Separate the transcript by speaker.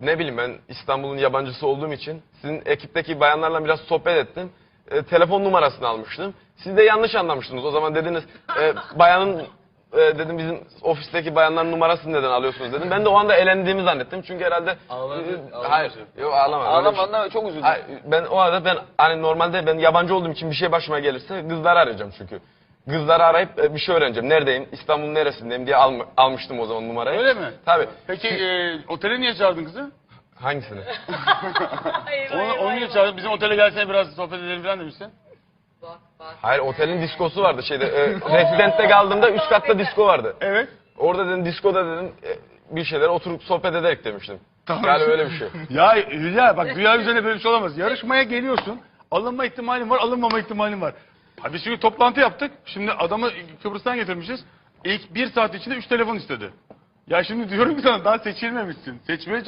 Speaker 1: ne bileyim ben İstanbul'un yabancısı olduğum için sizin ekipteki bayanlarla biraz sohbet ettim. E, telefon numarasını almıştım. Siz de yanlış anlamıştınız. O zaman dediniz e, bayanın e, dedim bizim ofisteki bayanların numarasını neden alıyorsunuz dedim. Ben de o anda elendiğimi zannettim. Çünkü herhalde
Speaker 2: Ağladın,
Speaker 1: e,
Speaker 2: ağladın
Speaker 1: hayır. Yok ağlamadım.
Speaker 2: Ama çok üzüldüm.
Speaker 1: Hayır, ben o arada ben hani normalde ben yabancı olduğum için bir şey başıma gelirse kızları arayacağım çünkü. Kızları arayıp e, bir şey öğreneceğim. Neredeyim? İstanbul'un neresindeyim diye alm- almıştım o zaman numarayı.
Speaker 3: Öyle mi?
Speaker 1: Tabii.
Speaker 3: Peki e, otele niye çağırdın kızı?
Speaker 1: Hangisini?
Speaker 3: Onu, onu niye çağırdın? Bizim otele gelsene biraz sohbet edelim falan demişsin.
Speaker 1: Hayır otelin diskosu vardı şeyde. E, Resident'te kaldığımda üst katta disko vardı.
Speaker 3: Evet.
Speaker 1: Orada dedim diskoda dedim e, bir şeyler oturup sohbet ederek demiştim.
Speaker 3: Tamam.
Speaker 1: Yani öyle bir şey.
Speaker 3: Ya Hülya bak dünya üzerinde böyle bir şey olamaz. Yarışmaya geliyorsun. Alınma ihtimalin var, alınmama ihtimalin var. Hadi şimdi toplantı yaptık. Şimdi adamı Kıbrıs'tan getirmişiz. İlk bir saat içinde üç telefon istedi. Ya şimdi diyorum ki sana daha seçilmemişsin. Seçmeye